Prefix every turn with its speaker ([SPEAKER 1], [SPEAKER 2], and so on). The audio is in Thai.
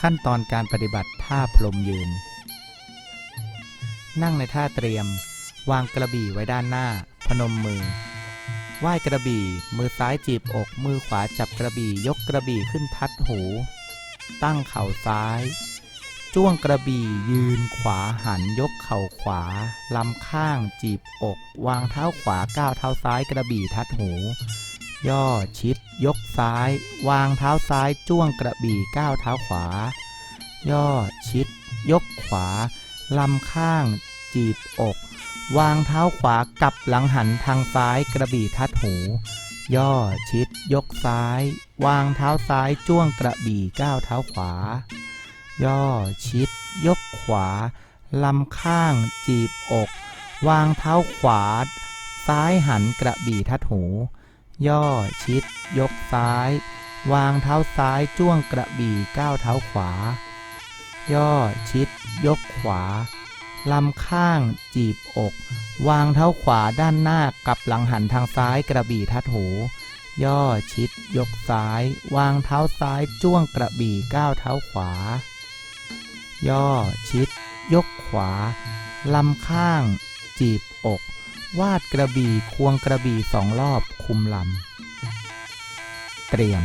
[SPEAKER 1] ขั้นตอนการปฏิบัติท่าพรมยืน นั่งในท่าเตรียม วางกระบี่ไว้ด้านหน้า พนมมือ ไหว้กระบี่ มือซ้ายจีบอก มือขวาจับกระบี่ ยกกระบี่ขึ้นพัดหู ตั้งเข่าซ้าย จ้วงกระบี่ยืนขวาหันยกเข่าขวา ลำข้างจีบอก วางเท้าขวาก้าวเท้าซ้ายกระบี่ทัดหู ย่อชิด ยกซ้าย วางเท้าซ้ายจ้วงกระบี่ก้าวเท้าขวา ย่อชิด ยกขวาลำข้าง จีบอก วางเท้าขวากลับหลังหันทางซ้ายกระบี่ทัดหู ย่อชิด ยกซ้าย วางเท้าซ้ายจ้วงกระบี่ก้าวเท้าขวา ย่อชิด ยกขวาลำข้าง จีบอก วางเท้าขวา ซ้ายหันกระบี่ทัดหู ย่อชิด ยกซ้าย วางเท้าซ้ายจ้วงกระบี่ก้าวเท้าขวา ย่อชิด ยกขวาลำข้างจีบอก วางเท้าขวาด้านหน้ากลับหลังหันทางซ้ายกระบี่ทัดหู ย่อชิด ยกซ้าย วางเท้าซ้ายจ้วงกระบี่ก้าวเท้าขวา ย่อชิด ยกขวาลำข้างจีบอก วาดกระบี่ควงกระบี่สองรอบคุมลำ เตรียม